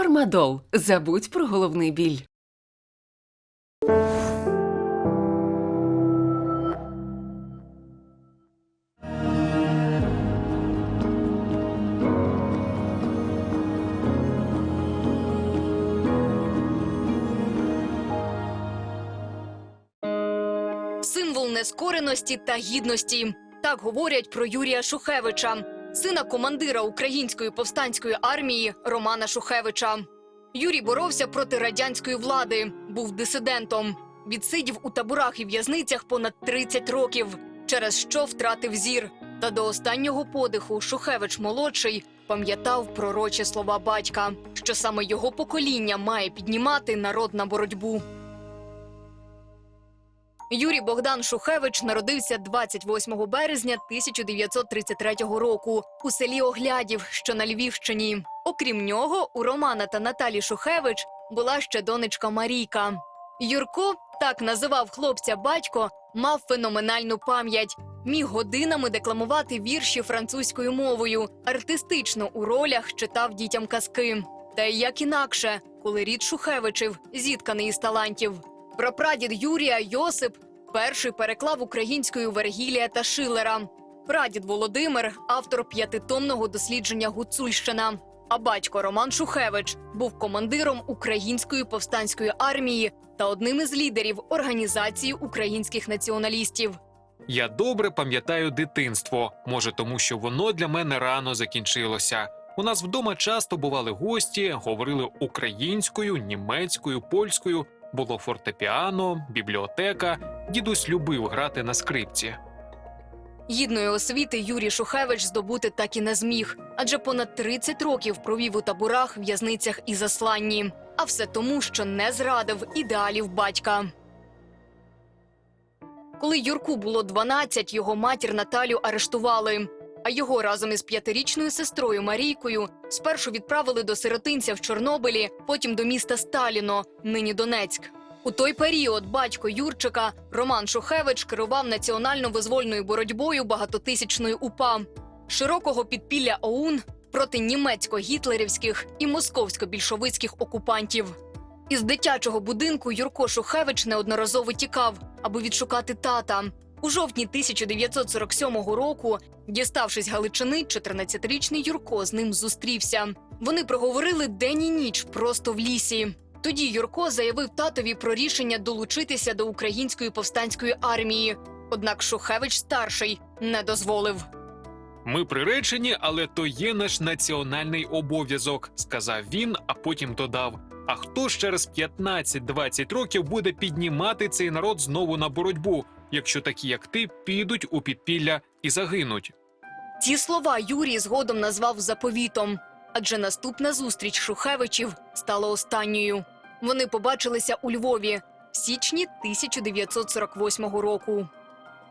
Фармадол. Забудь про головний біль. Символ нескореності та гідності. Так говорять про Юрія Шухевича, сина командира української повстанської армії Романа Шухевича. Юрій боровся проти радянської влади, був дисидентом. Відсидів у таборах і в'язницях понад 30 років, через що втратив зір. Та до останнього подиху Шухевич молодший пам'ятав пророчі слова батька, що саме його покоління має піднімати народ на боротьбу. Юрій Богдан Шухевич народився 28 березня 1933 року у селі Оглядів, що на Львівщині. Окрім нього, у Романа та Наталі Шухевич була ще донечка Марійка. Юрко, так називав хлопця батько, мав феноменальну пам'ять. Міг годинами декламувати вірші французькою мовою, артистично у ролях читав дітям казки. Та й як інакше, коли рід Шухевичів зітканий із талантів. Прапрадід Юрія Йосип перший переклав українською Вергілія та Шилера. Прадід Володимир автор п'ятитомного дослідження Гуцульщина. А батько Роман Шухевич був командиром української повстанської армії та одним із лідерів організації українських націоналістів. Я добре пам'ятаю дитинство, може, тому що воно для мене рано закінчилося. У нас вдома часто бували гості, говорили українською, німецькою, польською. Було фортепіано, бібліотека. Дідусь любив грати на скрипці. Гідної освіти Юрій Шухевич здобути так і не зміг, адже понад 30 років провів у таборах, в'язницях і засланні. А все тому, що не зрадив ідеалів батька. Коли Юрку було 12, його матір Наталю арештували. А його разом із п'ятирічною сестрою Марійкою спершу відправили до сиротинця в Чорнобилі, потім до міста Сталіно, нині Донецьк. У той період батько Юрчика Роман Шухевич керував національно-визвольною боротьбою багатотисячної УПА, широкого підпілля ОУН проти німецько-гітлерівських і московсько-більшовицьких окупантів. Із дитячого будинку Юрко Шухевич неодноразово тікав, аби відшукати тата. У жовтні 1947 року, діставшись Галичини, 14-річний Юрко з ним зустрівся. Вони проговорили день і ніч просто в лісі. Тоді Юрко заявив татові про рішення долучитися до української повстанської армії. Однак Шухевич старший не дозволив. Ми приречені, але то є наш національний обов'язок, сказав він, а потім додав: А хто ж через 15-20 років буде піднімати цей народ знову на боротьбу, якщо такі, як ти, підуть у підпілля і загинуть? Ці слова Юрій згодом назвав заповітом, адже наступна зустріч Шухевичів стала останньою. Вони побачилися у Львові в січні 1948 року.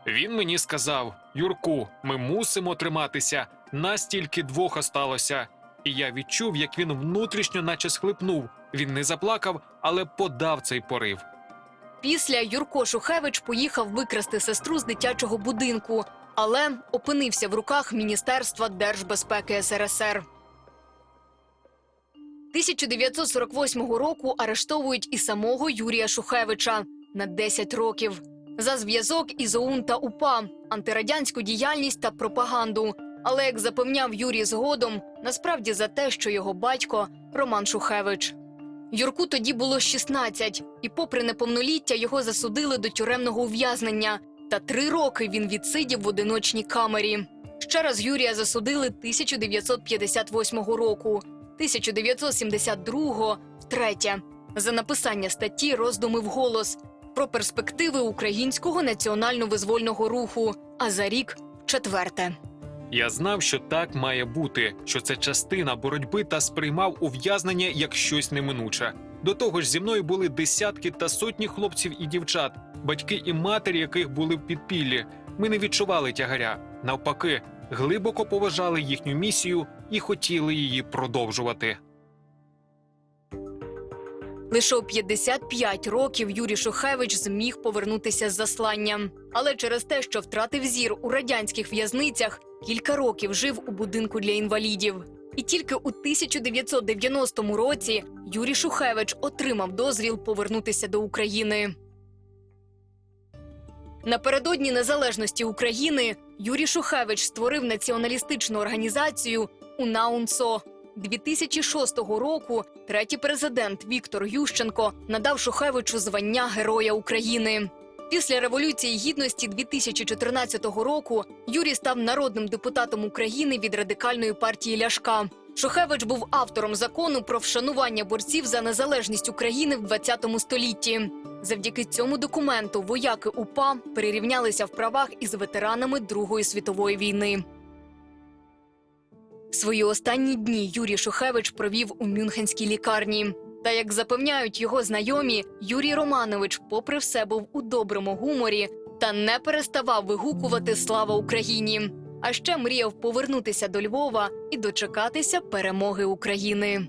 Він мені сказав: Юрку, ми мусимо триматися, нас тільки двох осталося. І я відчув, як він внутрішньо, наче схлипнув. Він не заплакав, але подав цей порив. Після Юрко Шухевич поїхав викрасти сестру з дитячого будинку, але опинився в руках Міністерства держбезпеки СРСР. 1948 року арештовують і самого Юрія Шухевича на 10 років за зв'язок із ОУН та УПА, антирадянську діяльність та пропаганду. Але як запевняв Юрій згодом, насправді за те, що його батько Роман Шухевич. Юрку тоді було 16, і, попри неповноліття, його засудили до тюремного ув'язнення. Та три роки він відсидів в одиночній камері. Ще раз Юрія засудили 1958 року, 1972 – втретє, за написання статті Роздуми вголос про перспективи українського національно-визвольного руху. А за рік четверте. Я знав, що так має бути, що це частина боротьби та сприймав ув'язнення як щось неминуче. До того ж, зі мною були десятки та сотні хлопців і дівчат, батьки і матері, яких були в підпіллі. Ми не відчували тягаря. Навпаки, глибоко поважали їхню місію і хотіли її продовжувати. Лише у 55 років Юрій Шухевич зміг повернутися з засланням. Але через те, що втратив зір у радянських в'язницях, кілька років жив у будинку для інвалідів. І тільки у 1990 році Юрій Шухевич отримав дозвіл повернутися до України. Напередодні незалежності України Юрій Шухевич створив націоналістичну організацію УНАУНСО. 2006 року третій президент Віктор Ющенко надав Шухевичу звання Героя України. Після революції гідності 2014 року Юрій став народним депутатом України від радикальної партії Ляшка. Шухевич був автором закону про вшанування борців за незалежність України в 20 столітті. Завдяки цьому документу вояки УПА перерівнялися в правах із ветеранами Другої світової війни. Свої останні дні Юрій Шухевич провів у Мюнхенській лікарні. Та як запевняють його знайомі, Юрій Романович, попри все, був у доброму гуморі та не переставав вигукувати Слава Україні. А ще мріяв повернутися до Львова і дочекатися перемоги України.